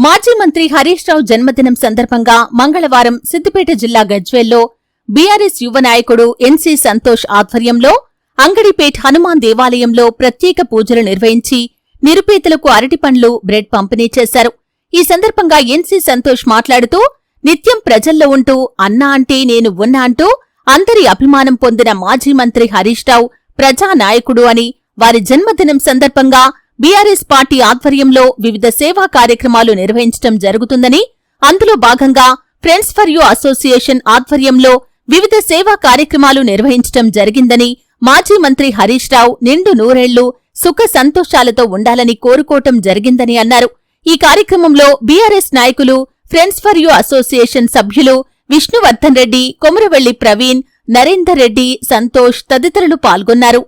మాజీ మంత్రి హరీష్ రావు జన్మదినం సందర్భంగా మంగళవారం సిద్దిపేట జిల్లా గజ్వేల్లో బీఆర్ఎస్ యువ నాయకుడు ఎన్సీ సంతోష్ ఆధ్వర్యంలో అంగడిపేట్ హనుమాన్ దేవాలయంలో ప్రత్యేక పూజలు నిర్వహించి నిరుపేదలకు అరటిపండ్లు బ్రెడ్ పంపిణీ చేశారు. ఈ సందర్భంగా ఎన్సీ సంతోష్ మాట్లాడుతూ నిత్యం ప్రజల్లో ఉంటూ అన్నా అంటే నేను ఉన్నా అంటూ అందరి అభిమానం పొందిన మాజీ మంత్రి హరీష్ రావు ప్రజా నాయకుడు అని వారి జన్మదినం సందర్భంగా బీఆర్ఎస్ పార్టీ ఆధ్వర్యంలో వివిధ సేవా కార్యక్రమాలు నిర్వహించడం జరుగుతుందని అందులో భాగంగా ఫ్రెండ్స్ ఫర్ యూ అసోసియేషన్ ఆధ్వర్యంలో వివిధ సేవా కార్యక్రమాలు నిర్వహించడం జరిగిందని మాజీ మంత్రి హరీష్ రావు నిండు నూరేళ్ళు సుఖ సంతోషాలతో ఉండాలని కోరుకోవటం జరిగిందని అన్నారు. ఈ కార్యక్రమంలో బీఆర్ఎస్ నాయకులు ఫ్రెండ్స్ ఫర్ యూ అసోసియేషన్ సభ్యులు విష్ణువర్ధన్ రెడ్డి కొమురవెల్లి ప్రవీణ్ నరేందర్ రెడ్డి సంతోష్ తదితరులు పాల్గొన్నారు.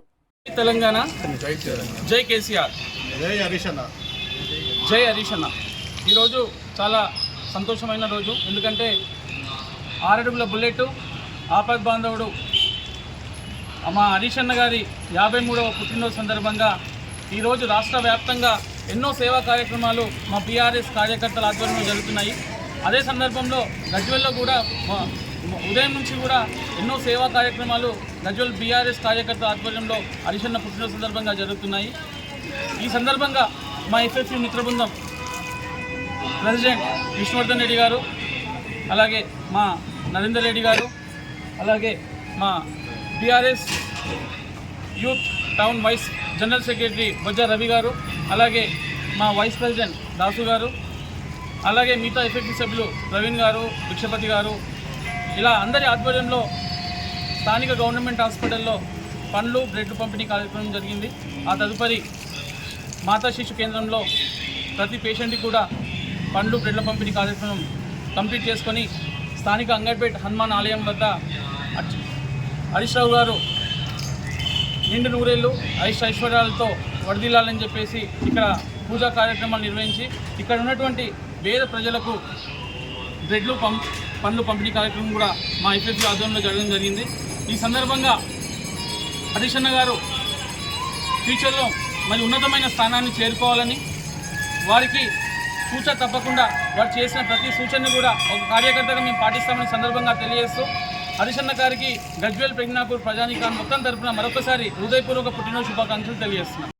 తెలంగాణ. జై కేసీఆర్. జై హరీష్ అన్న జై హరీష్ అన్న ఈరోజు చాలా సంతోషమైన రోజు. ఎందుకంటే ఆరడుగుల బుల్లెట్ ఆపద్ బాంధవుడు మా హరీష్ అన్న గారి యాభై మూడవ పుట్టినరోజు సందర్భంగా ఈరోజు రాష్ట్ర వ్యాప్తంగా ఎన్నో సేవా కార్యక్రమాలు మా బీఆర్ఎస్ కార్యకర్తల ఆధ్వర్యంలో జరుగుతున్నాయి. అదే సందర్భంలో గజ్వెల్లో కూడా ఉదయం నుంచి కూడా ఎన్నో సేవా కార్యక్రమాలు గజ్వెల్ బీఆర్ఎస్ కార్యకర్తల ఆధ్వర్యంలో హరీష్ అన్న పుట్టినరోజు సందర్భంగా జరుగుతున్నాయి. ఈ సందర్భంగా మా ఎఫ్ఎస్సి మిత్ర బృందం ప్రెసిడెంట్ విష్ణువర్ధన్ రెడ్డి గారు అలాగే మా నరేందర్ రెడ్డి గారు అలాగే మా BRS youth town vice general secretary Bojja Ravi garu అలాగే మా వైస్ ప్రెసిడెంట్ దాసు గారు అలాగే మిగతా ఎఫెక్టివ్ సభ్యులు ప్రవీణ్ గారు భిక్షపతి గారు. ఇలా అందరి ఆధ్వర్యంలో స్థానిక గవర్నమెంట్ హాస్పిటల్లో పండ్లు బ్రెడ్ పంపిణీ కార్యక్రమం జరిగింది. ఆ తదుపరి మాతా శిశు కేంద్రంలో ప్రతి పేషెంట్కి కూడా పండ్లు బ్రెడ్ల పంపిణీ కార్యక్రమం కంప్లీట్ చేసుకొని స్థానిక అంగడ్పేట్ హనుమాన్ ఆలయం వద్ద అచ్- హరీష్ రావు గారు నిండు నూరేళ్ళు ఐష్ ఐశ్వర్యాలతో వరదిల్లాలని చెప్పేసి ఇక్కడ పూజా కార్యక్రమాలు నిర్వహించి ఇక్కడ ఉన్నటువంటి పేద ప్రజలకు బ్రెడ్లు పం పండ్లు పంపిణీ కార్యక్రమం కూడా మా ఎఫ్ఎస్సీ ఆధ్వర్యంలో జరగడం జరిగింది. ఈ సందర్భంగా హరీష్ అన్న గారు ఫ్యూచర్లో మరి ఉన్నతమైన స్థానాన్ని చేరుకోవాలని వారికి సూచన తప్పకుండా వారు చేసిన ప్రతి సూచనను కూడా ఒక కార్యకర్తగా మేము పాటిస్తామని సందర్భంగా తెలియజేస్తూ హరిశన్న గారికి గజ్వేల్ ప్రజ్ఞాపూర్ ప్రజానీకాన్ని మొత్తం తరపున మరొకసారి హృదయపూర్వక పుట్టినరోజు శుభాకాంక్షలు తెలియజేస్తున్నాం.